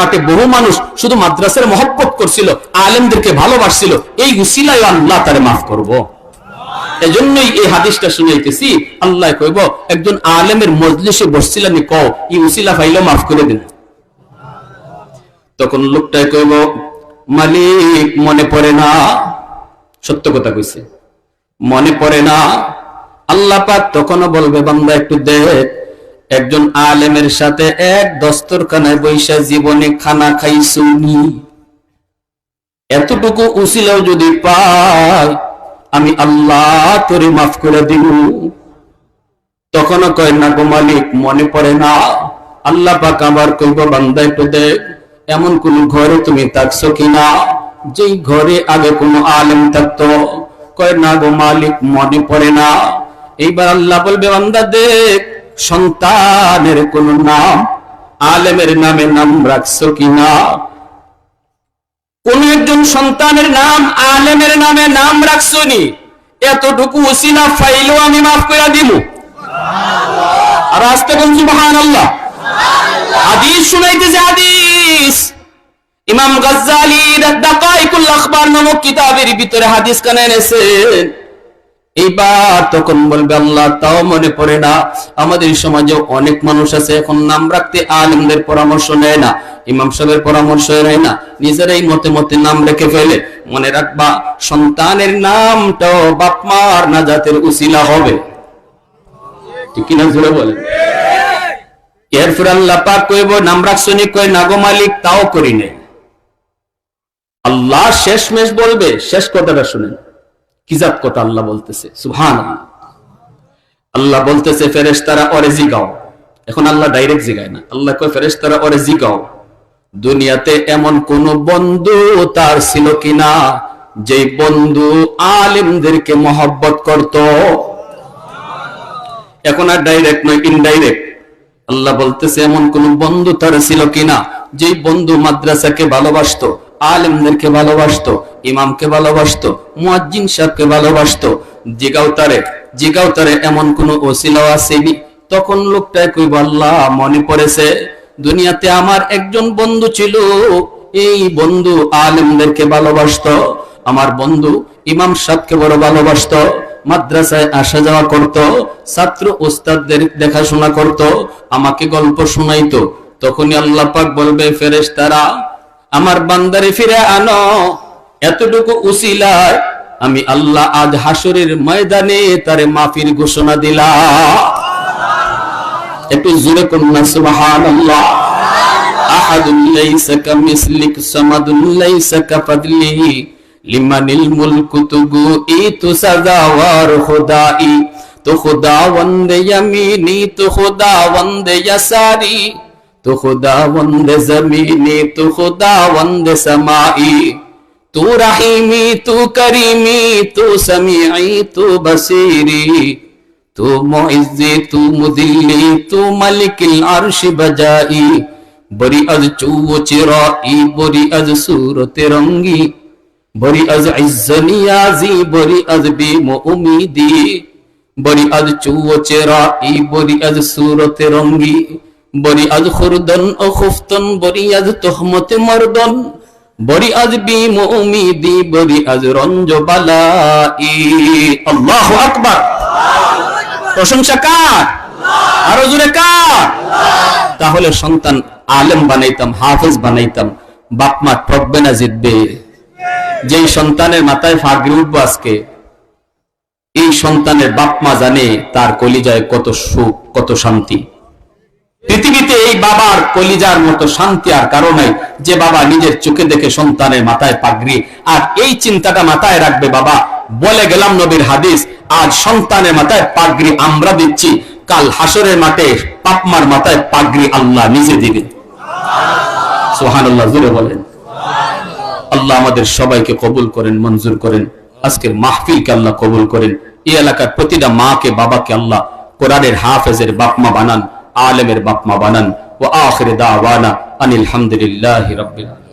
মাঠে বহু মানুষ শুধু মাদ্রাসার মহব্বত করছিল, আলেমদেরকে ভালোবাসছিল, এই উসিলায় আল্লাহ তারে মাফ করব। এজন্যই এই হাদিসটা শুনাইতেছি, আল্লাহ কইব, একজন আলেমের মজলিসে বসছিলেন কও, এই উসিলা ফাইলে মাফ করে দিন তখন লোকটাই কইব মালিক, মনে পড়ে না? সত্য কথা কইছে। মনে পড়ে না? আল্লাহ পাক তখনও বলবে, বান্দা, একটু দেখ, একজন আলেমের সাথে এক দস্তরখানায় বৈশা জীবনে খানা খাইছুনি এতটুকু উসিলাও যদি পাই, আমি আল্লাহ তোরে মাফ করে দিব। তখনও কয়, না গো মালিক, মনে পড়ে না। আল্লাহ পাক আবার কইব, বান্দা, একটু দেখ এমন কোন ঘরে তুমি থাকছো কিনা? যেই ঘরে আগে কোন আলেম থাকতো, কয়, না গো মালিক, মনে পড়ে না। এইবার আল্লাহ বলবে, বান্দা, দেখ, সন্তানের কোন নাম, আলেমের নামে নাম রাখছো কিনা? কোন একজন সন্তানের নাম, আলেমের নামে নাম রাখছনি এতটুকু উসিলা, ফাইলও আমি মাফ করে দিব। আর আসতে কোন সুবহান আল্লাহ হাদিস শুনাইতেছে হাদিস। ইমাম গাজ্জালি নামক কিতাবের ভিতরে হাদিস কানে এনেছেন এইবার তখন বলবে আল্লাহ, তাও মনে পড়ে না। আমাদের সমাজে অনেক মানুষ আছে, এখন নাম রাখতে আলেমদের পরামর্শ নেয় না, ইমাম সাহেবের পরামর্শ নেয় না। নিজেরাই মতে মতে নাম রেখে ফেলে। মনে রাখবা, সন্তানের নামটাও বাপমার নাজাতের উসিলা হবে। ঠিক কিনা জুড়ে বলেন? এরপর আল্লাহ পাক কইব, নাম রাখছনি কয় নাগো মালিক, তাও করি নাই। আল্লাহ শেষমেশ বলবে, শেষ কথাটা শুনেন। কিজাব কথা আল্লাহ বলতেছে? সুহান আল্লাহ বলতেছে, ফেরেশতারা ওরে জিগাও। এখন আল্লাহ ডাইরেক্ট জিগায় না। আল্লাহ কয়, ফেরেশতারা ওরে জিগাও। দুনিয়াতে এমন কোন বন্ধু তার ছিল কিনা যে বন্ধু আলিমদেরকে মহব্বত করত? এখন আর ডাইরেক্ট নয় ইনডাইরেক্ট আল্লাহ বলতেছে, এমন কোন বন্ধু তার ছিল কিনা, যেই বন্ধু মাদ্রাসাকে ভালোবাসতো আলেমদেরকে ভালোবাসতো, ইমামকে ভালোবাসতো, মুয়াজ্জিন সাহেবকে ভালোবাসতো। জিগাও তারে জিগাও তারে এমন কোন ওসিলাও আসেনি। তখন লোকটাই কইব, আল্লাহ, মনে পড়েছে দুনিয়াতে আমার একজন বন্ধু ছিল। এই বন্ধু আলেমদেরকে ভালোবাসতো, আমার বন্ধু ইমাম সাহেবকে বড় ভালোবাসতো, মাদ্রাসায় আসা যাওয়া করত, ছাত্র ওস্তাদদের দেখাশোনা করত, আমাকে গল্প শোনাইতো। তখনই আল্লাহ পাক বলবে ফেরেশ তারা আমার বান্দারে ফিরে আনো। এতটুকু উসিলায় আমি আল্লাহ আজ হাসরের ময়দানে তারে মাফির ঘোষণা দিলাম। একটু জোরে মুলকু তুগু ই তু খুদাওয়ান্দ ইয়ামিনি, তো তো খুদাওয়ান্দ জমিনি, তো খুদাওয়ান্দ সামাই। তু রহিমি, তু করিমি, তু সমিঈ তু বসিরি। তু মুইজ্জি, তু মুদিল্লি তু মালিকিল আরশি বজাই। বরি আজ চুও চিরাই, বরি আজ সুরতে রঙ্গি। বরি আজ ইজ্জনিয়াজি বরি আজ বিম উমিদি। বরি আজ চুও চেরাই, বরি আজ সুরতে রঙ্গি। বরি আজ খুরদন ও খুফতন বরি আজ তোহমতে মর্দন। বরি আজ বিম উমিদি বরি আজ রঞ্জ বালাই আল্লাহু আকবার। প্রশংসা কার? আরও জোরে কার? তাহলে সন্তান আলেম বানাইতাম, হাফেজ বানাইতাম, বাপ মা ঠকবে না জিতবে। যেই সন্তানের মাথায় ফাগরি উঠবো আজকে, এই সন্তানের বাপ মা জানে তার কলিজায় কত সুখ, কত শান্তি। পৃথিবীতে এই বাবার কলিজার মতো শান্তি আর কারও নাই। যে বাবা নিজের চোখে দেখে সন্তানের মাথায় পাগড়ি, আর এই চিন্তাটা মাথায় রাখবে বাবা। বলে গেলাম নবীর হাদিস, আজ সন্তানের মাথায় পাগড়ি আমরা দিচ্ছি। কাল হাসরের মাঠে পাপমার মাথায় পাগড়ি আল্লাহ নিজে দিবে। সোহানুল্লাহ জুড়ে বলেন। আল্লাহ আমাদের সবাইকে কবুল করেন, মঞ্জুর করেন। আজকের মাহফিলকে আল্লাহ কবুল করেন। এই এলাকার প্রতিটা মাকে, বাবাকে আল্লাহ কোরআনের হাফেজের বাপমা বানান। আলেমের বাপমা বানান ওয়া আখির দাওয়ানা আনিল হামদুলিল্লাহি রাব্বিল আলামিন